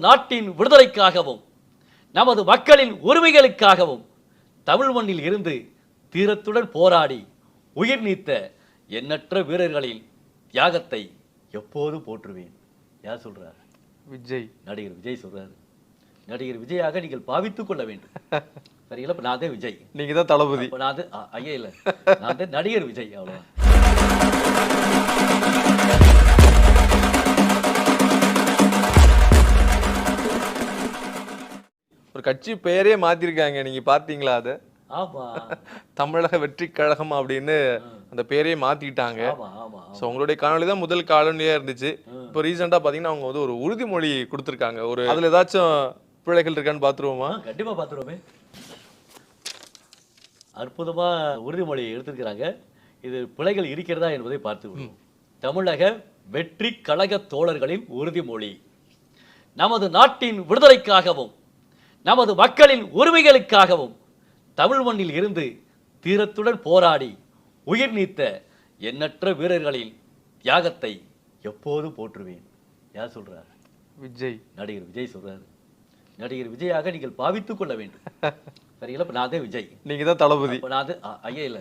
நாட்டின் விடுதலைக்காகவும் நமது மக்களின் உரிமைகளுக்காகவும் தமிழ் மண்ணில் இருந்து தீரத்துடன் போராடி உயிர் நீத்த எண்ணற்ற வீரர்களின் தியாகத்தை எப்போதும் போற்றுவேன். யார் சொல்றார்? விஜய். நடிகர் விஜய் சொல்றாரு. நடிகர் விஜயாக நீங்கள் பாவித்துக் கொள்ள வேண்டும். சரிங்களா? இப்ப நான் தான் விஜய். நீங்க தான் தளபதி நான் ஐயா இல்ல. நான் தான் நடிகர் விஜய் அவ்வளவு ஒரு கட்சி பெயரே மாத்திருக்காங்க நீங்க பாத்தீங்களா அது? தமிழக வெற்றி கழகம் அப்படின்னு அந்த பேரையே மாத்திட்டாங்க. ஸோ உங்களுடைய காணொளி தான் முதல் காணொலியா இருந்துச்சு. இப்போ ரீசெண்டாக பார்த்தீங்கன்னா அவங்க வந்து ஒரு உறுதிமொழி கொடுத்துருக்காங்க. ஒரு அதுல ஏதாச்சும் பிழைகள் இருக்கான்னு பார்த்துருவோமா கண்டிப்பா பார்த்துருவோமே அற்புதமா உறுதிமொழி எடுத்திருக்கிறாங்க. இது பிழைகள் இருக்கிறதா என்பதை பார்த்து தமிழக வெற்றி கழக தோழர்களின் உறுதிமொழி. நமது நாட்டின் விடுதலைக்காகவும் நமது மக்களின் உரிமைகளுக்காகவும் தமிழ் மண்ணில் இருந்து தீரத்துடன் போராடி உயிர் நீத்த எண்ணற்ற வீரர்களின் தியாகத்தை எப்போதும் போற்றுவேன். யார் சொல்றார்? விஜய். நடிகர் விஜய் சொல்றாரு. நடிகர் விஜயாக நீங்கள் பாவித்துக் கொள்ள வேண்டும். சரிங்களா? இப்ப நான் தான் விஜய். நீங்க தான் தளபதி. நான் அ- ஐயா இல்ல.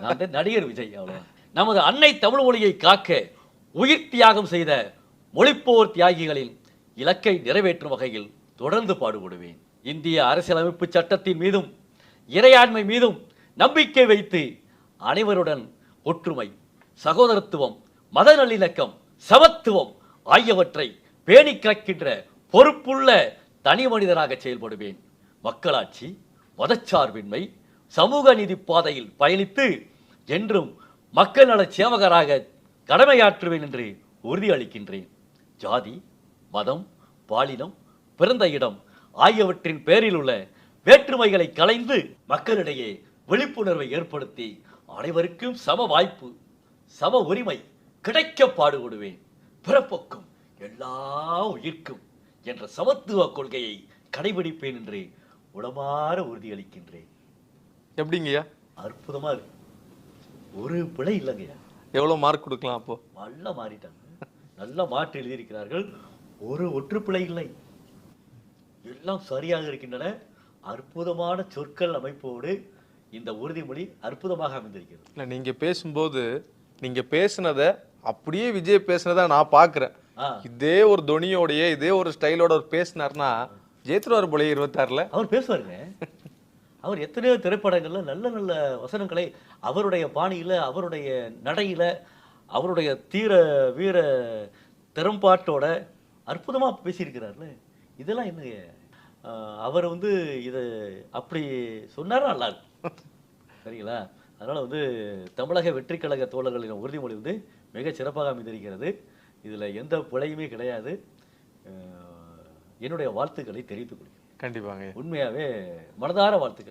நான் தான் நடிகர் விஜய் அவ்வளவு நமது அன்னை தமிழ் மொழியை காக்க உயிர் தியாகம் செய்த மொழிப்போர் தியாகிகளின் இலக்கை நிறைவேற்றும் வகையில் தொடர்ந்து பாடுபடுவேன். இந்திய அரசியலமைப்பு சட்டத்தின் மீதும் இறையாண்மை மீதும் நம்பிக்கை வைத்து அனைவருடன் ஒற்றுமை சகோதரத்துவம் மத நல்லிணக்கம் சமத்துவம் ஆகியவற்றை பேணி காக்கின்ற பொறுப்புள்ள தனி மனிதராக செயல்படுவேன். மக்களாட்சி மதச்சார்பின்மை சமூக நீதி பாதையில் பயணித்து என்றும் மக்கள் நல சேவகராக கடமையாற்றுவேன் என்று உறுதியளிக்கின்றேன். ஜாதி மதம் பாலினம் பிறந்த இடம் ஆகியவற்றின் பேரில் உள்ள வேற்றுமைகளை களைந்து மக்களிடையே விழிப்புணர்வை ஏற்படுத்தி அனைவருக்கும் சம வாய்ப்பு சம உரிமை கிடைக்க பாடுபடுவேன். பிறப்புக்கும் எல்லா உயிர்க்கும் என்ற சமத்துவ கொள்கையை கடைபிடிப்பேன் என்று உளமாற உறுதியளிக்கின்றேன். எப்படிங்கய்யா அற்புதமா இருக்கு. ஒரு பிழை இல்லைங்கய்யா எவ்வளவு மார்க் கொடுக்கலாம் அப்போ? நல்லா மாறிட்டாங்க. நல்லா மாற்றி எழுதியிருக்கிறார்கள். ஒரு ஒற்றுப்பிழை இல்லை. எல்லாம் சரியாக இருக்கின்றன. அற்புதமான சொற்கள் அமைப்போடு இந்த உறுதிமொழி அற்புதமாக அமைந்திருக்கிறது. இல்ல நீங்க பேசும்போது நீங்க பேசுனத அப்படியே விஜய் பேசுனதை நான் பார்க்குறேன் இதே ஒரு தொனியோடயே இதே ஒரு ஸ்டைலோட ஒரு பேசினார்னா ஜெயித்துருவார் போல இருபத்தாறுல. அவர் பேசுவாருங்க. அவர் எத்தனையோ திரைப்படங்கள்ல நல்ல நல்ல வசனங்களை அவருடைய பாணியில அவருடைய நடையில அவருடைய தீர வீர திறம்பாட்டோட அற்புதமா பேசியிருக்கிறார்ல. இதெல்லாம் என்னங்க ஆஹ் அவர் வந்து இது அப்படி சொன்னாரா நல்லா இருக்கும் சரிங்களா? அதனால வந்து தமிழக வெற்றி கழக தோழர்களின் உறுதிமொழி வந்து மிக சிறப்பாக அமைந்திருக்கிறது. இதுல எந்த பிழையுமே கிடையாது. என்னுடைய வாழ்த்துக்களை தெரிவித்துக் கொள்கிறேன். கண்டிப்பாங்க. உண்மையாவே மனதார வாழ்த்துக்கள்.